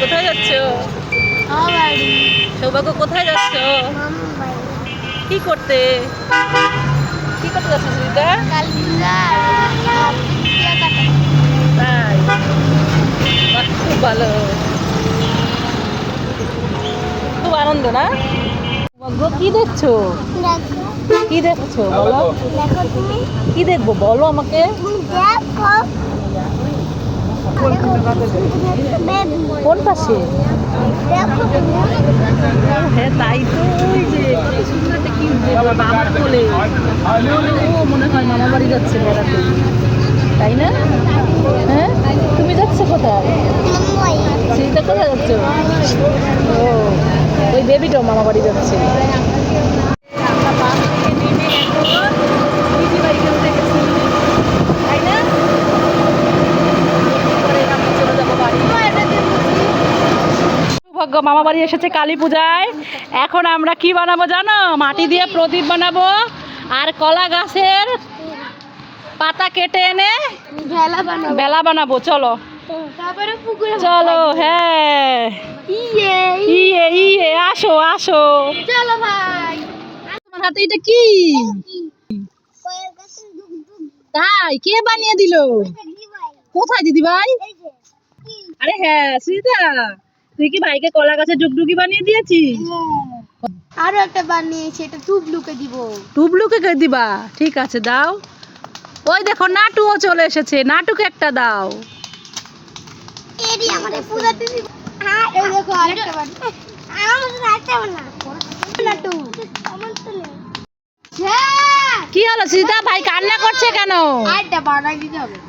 কোথায় যাচ্ছ? সৌভাগ্য কোথায় যাচ্ছ? কি করতে? কি করতে যাচ্ছ কাটা। তাই। খুব ভালো। খুব আনন্দ না? কি দেখছ? কি দেখছ বলো? কি দেখব বলো আমাকে। কোন পাশে? হ্যাঁ তাই তো ওই যে কত সুন্দর একটা কি বাবার কোলে। ও মনে হয় মামা বাড়ি যাচ্ছে বেড়াতে। তাই না? হ্যাঁ তুমি যাচ্ছ কোথায়? সেটা কোথায় যাচ্ছ? ও ওই বেবিটাও মামা বাড়ি যাচ্ছে আমরা বাস থেকে নেমে এখন দিদি বাড়িতে উঠে গেছি তাই না এরপরে আমরা চলে যাব বাড়ি সৌভাগ্য মামা বাড়ি এসেছে কালী পূজায়। এখন আমরা কি বানাবো জানো? মাটি দিয়ে প্রদীপ বানাবো। আর কলা গাছের পাতা কেটে এনে ভেলা বানাবো। বেলা বানাবো চলো। চলো হ্যাঁ। ইয়ে ইয়ে ইয়ে। আসো আসো। চলো ভাই। তোমার হাতে এটা কি? তাই কে বানিয়ে দিল? কোথায় দিদি ভাই? আরে হ্যাঁ সুইতা তুই কি ভাইকে কলা গাছের ডুগডুগি বানিয়ে দিয়েছিস? আরও একটা বানিয়েছি এটা টুবলুকে দিব। টুবলুকে কে দিবা? ঠিক আছে দাও। ওই দেখো নাটুও চলে এসেছে। নাটুকে একটা দাও। এডি আমাদের পূজাতে দিব। হ্যাঁ এই দেখো আরেকটা বানি আমার তো আরেকটা বানা লাটু আমার তো নেই। হ্যাঁ কি হলো সীতা ভাই কান্না করছে কেন?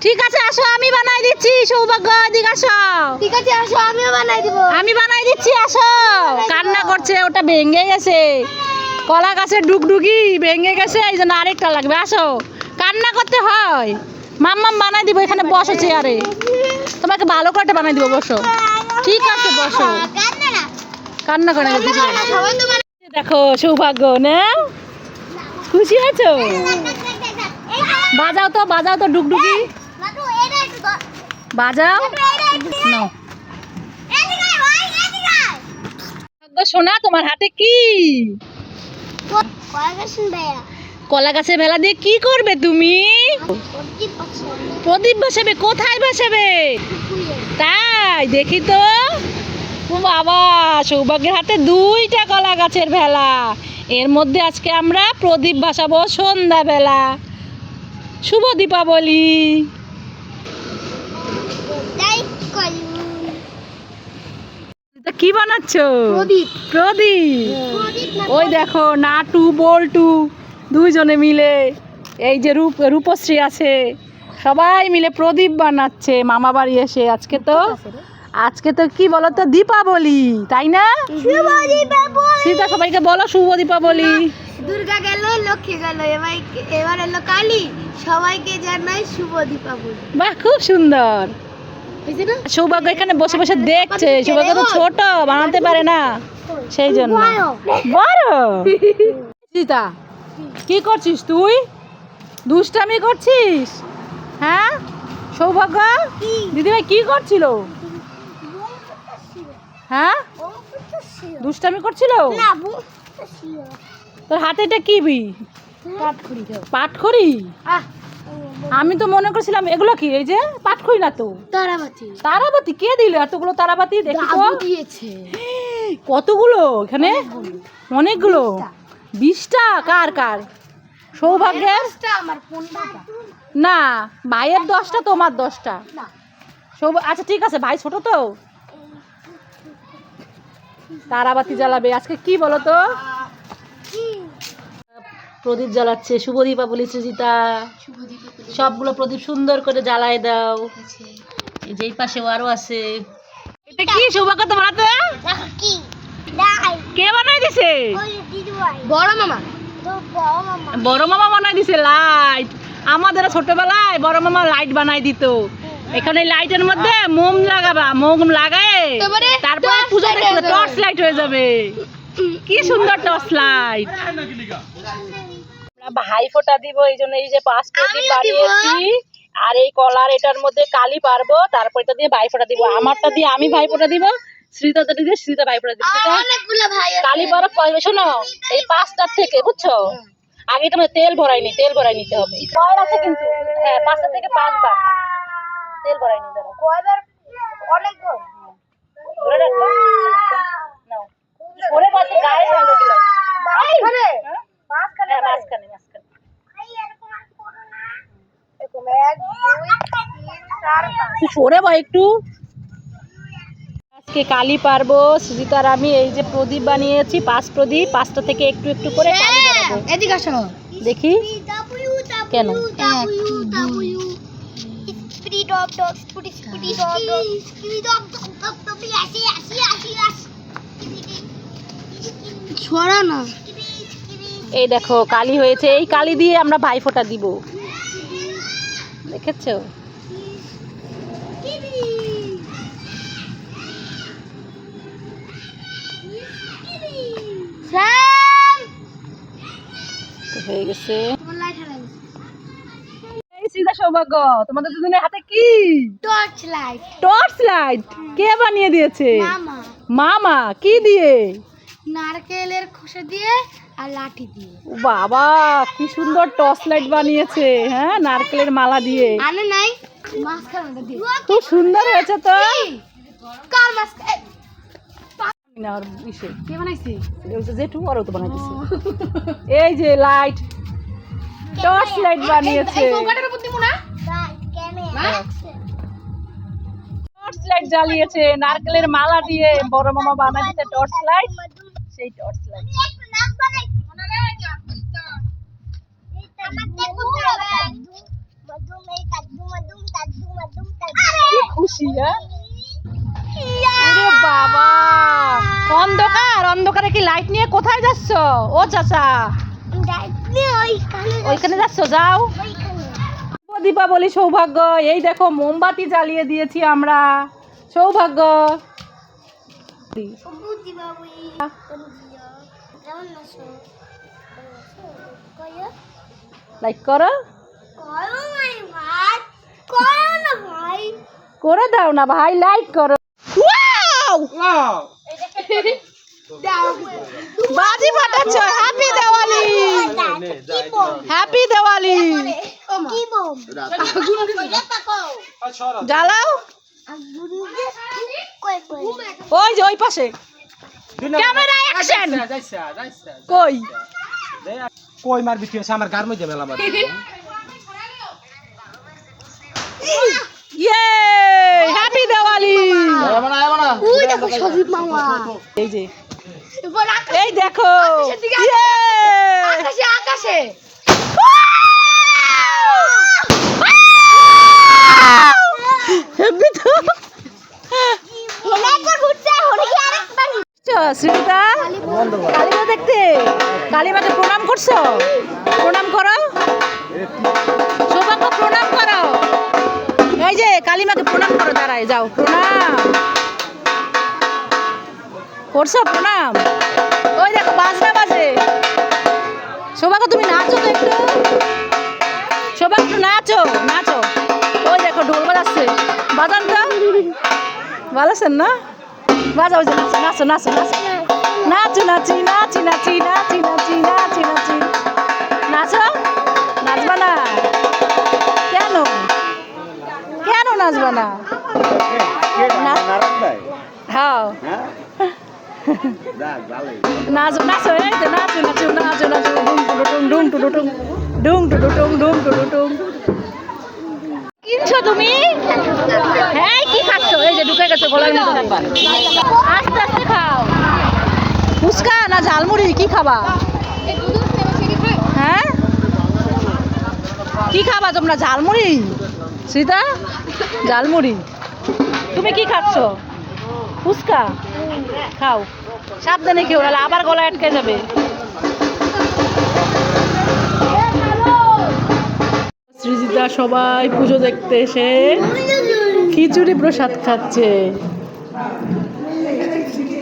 ঠিক আছে আসো আমি বানাই দিচ্ছি সৌভাগ্য এদিকে আসো। ঠিক আছে আসো আমিও বানাই দিব। আমি বানাই দিচ্ছি আসো। কান্না করছে ওটা ভেঙে গেছে। কলা গাছের ডুগডুগি ভেঙে গেছে এই জন্য আরেকটা লাগবে আসো। কান্না করতে হয়। মাম্মাম বানাই দিব এখানে বসো চেয়ারে। তোমাকে ভালো করে বানাই দিব বসো। ঠিক আছে বসো। কান্না করে দেখো সৌভাগ্য না খুশি হয়েছো বাজাও তো বাজাও তো ডুকডুকি বাজাও। সোনা, তোমার হাতে কি? কলা গাছের ভেলা দিয়ে কি করবে তুমি? প্রদীপ বসাবে, কোথায় বসাবে? তাই, দেখি তো। বাবা, সৌভাগ্যের হাতে দুইটা কলা গাছের ভেলা এর মধ্যে আজকে আমরা প্রদীপ বসাবো সন্ধ্যাবেলা। শুভ দীপাবলি। কি বানাচ্ছ? প্রদীপ। ওই দেখো নাটু বল্টু দুইজনে মিলে এই যে রূপ রূপশ্রী আছে সবাই মিলে প্রদীপ বানাচ্ছে মামা বাড়ি এসে। আজকে তো আজকে তো কি বলো তো দীপাবলি তাই না? সীতা সবাইকে বলো শুভ দীপাবলি দুর্গা গেল লক্ষ্মী গেল এবার এবার এলো কালী। সবাইকে জানাই শুভ দীপাবলি বাহ খুব সুন্দর। সৌভাগ্য এখানে বসে বসে দেখছে। সৌভাগ্য তো ছোট বানাতে পারে না। সেই জন্য। বড়? সীতা কি করছিস তুই? দুষ্টামি করছিস? হ্যাঁ? সৌভাগ্য? দিদিভাই কি করছিল? হ্যাঁ? দুষ্টামি করছিল? তোর হাতে এটা কি বি? পাটখড়ি আমি তো মনে করছিলাম এগুলো কি? এই যে পাটখড়ি না তো? তারাবাতি। তারাবাতি? কে দিল এতগুলো তারাবাতি? দেখি দিয়েছে। কতগুলো এখানে? অনেকগুলো। বিশটা। কার কার? সৌভাগ্যের? না ভাইয়ের দশটা তোমার দশটা। না। আচ্ছা ঠিক আছে ভাই ছোট তো। তারাবাতি জ্বালাবে। আজকে কি বলো তো প্রদীপ জ্বালাচ্ছে। শুভ দীপাবলি সৃজিতা। সবগুলো প্রদীপ সুন্দর করে জ্বালায় দাও। যে পাশে আরও আছে। এটা কি? সৌভাগ্য তোমার হাতে কি বানাই দিছে? বড় মামা। বড় মামা বানাই দিছে লাইট আমাদের ছোটবেলায় বড় মামা লাইট বানাই দিত। এখানে লাইটের মধ্যে মোম লাগাবা মোম লাগায় তারপরে পূজা যাবে। টর্চ লাইট হয়ে যাবে। কি সুন্দর টর্চ লাইট ভাই ফোঁটা দিব এই জন্য এই যে পাঁচ বানিয়েছি আর এই কলার এটার মধ্যে কালি পারব তারপর এটা দিয়ে ভাইফোঁটা দিব। আমারটা দিয়ে আমি ভাইফোঁটা দিব শ্রীতাটা দিয়ে শ্রীতা ভাইফোঁটা দিব। কালি বরফ পয়সা শোনো এই পাঁচটার থেকে বুঝছ? আগে তোমার তেল ভরাই নি তেল ভরাই নিতে হবে। আছে কিন্তু। হ্যাঁ পাঁচটা থেকে পাঁচবার। তেল ভরাই কয়বার অনেক গো ধরে নাও। গায়ে মাঝখানে। হ্যাঁ? মাঝখানে হ্যাঁ, মাঝখানে মাঝখানে। সরে বা একটু। আজকে কালি পারব সুজিতার আমি এই যে প্রদীপ বানিয়েছি পাঁচ প্রদীপ পাঁচটা থেকে একটু একটু করে এদিকে আসো। দেখি। কেন? ছড়া না। এই দেখো কালি হয়েছে। এই কালি দিয়ে আমরা ভাইফোঁটা দিব। দেখেছ? হয়ে গেছে। সৌভাগ্য তোমাদের দুজনের হাতে কি? টর্চ লাইট টর্চ লাইট কে বানিয়ে দিয়েছে? মামা। মামা কি দিয়ে? নারকেলের খোসা দিয়ে আর লাঠি দিয়ে। বাবা কি সুন্দর টর্চ লাইট বানিয়েছে হ্যাঁ? নারকেলের মালা দিয়ে। আনে নাই দিয়ে। খুব সুন্দর হয়েছে তো। কার ইসে। কে বানাইছে? জেঠু আর তো বানাই দিছে এই যে লাইট টর্চ লাইট বানিয়েছে। টর্চ লাইট জ্বালিয়েছে নারকেলের মালা দিয়ে বড় মামা বানাইছে টর্চ লাইট। সেই টর্চ লাইট। খুশি হ্যাঁ? বাবা। অন্ধকার অন্ধকারে কি লাইট নিয়ে কোথায় যাচ্ছ? ও চাচা। ওইখানে যাচ্ছ। যাও। দীপাবলি সৌভাগ্য। এই দেখো মোমবাতি জ্বালিয়ে দিয়েছি আমরা। সৌভাগ্য। লাইক করো। করে দাও না ভাই লাইক করো। বাজি ফাটাচ্ছ হ্যাপি দেওয়ালি। হ্যাপি দেওয়ালি। জ্বালাও। ওই যে ওই পাশে। ক্যামেরা অ্যাকশন কই? কই মারবি তুই? আমার গার মধ্যে মেলা মারবি। ইয়ে হ্যাপি দেওয়ালি। এই যে এই দেখো। আকাশে। আকাশে শ্রীতা কালিমা দেখতে। কালিমাকে প্রণাম করছ? প্রণাম করো। সৌভাগ্য প্রণাম করো। এই যে কালিমাকে প্রণাম করো দাঁড়ায় যাও প্রণাম। করছ প্রণাম। ওই দেখো বাজনা বাজে। সৌভাগ্য তুমি নাচো তো একটু। সৌভাগ্য একটু নাচো নাচো। ওই দেখো ঢোল বাজাচ্ছে। বাজান তো? আছেন না? বাজাও যে নাচো নাচো নাচো নাচো। নাচো নাচি নাচি নাচি নাচি নাচি নাচি নাচি। নাচো? নাচবা না? কেন? কেন নাচবা না? হ্যাঁ? কিনছো তুমি হ্যাঁ কি খাচ্ছ এই যে ঢুকে গেছে গলার আস্তে আস্তে খাও ফুচকা না ঝালমুড়ি কি খাবা হ্যাঁ কি খাবা তোমরা ঝালমুড়ি সীতা ঝালমুড়ি তুমি কি খাচ্ছ ফুচকা খাও। সাবধানে খেও, নাহলে আবার গলা আটকে যাবে। সৃজিতা সবাই পুজো দেখতে এসে খিচুড়ি প্রসাদ খাচ্ছে।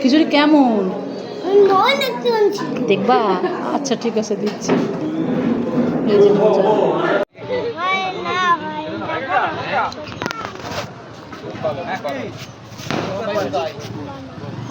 খিচুড়ি কেমন? দেখবা? আচ্ছা ঠিক আছে, দিচ্ছি।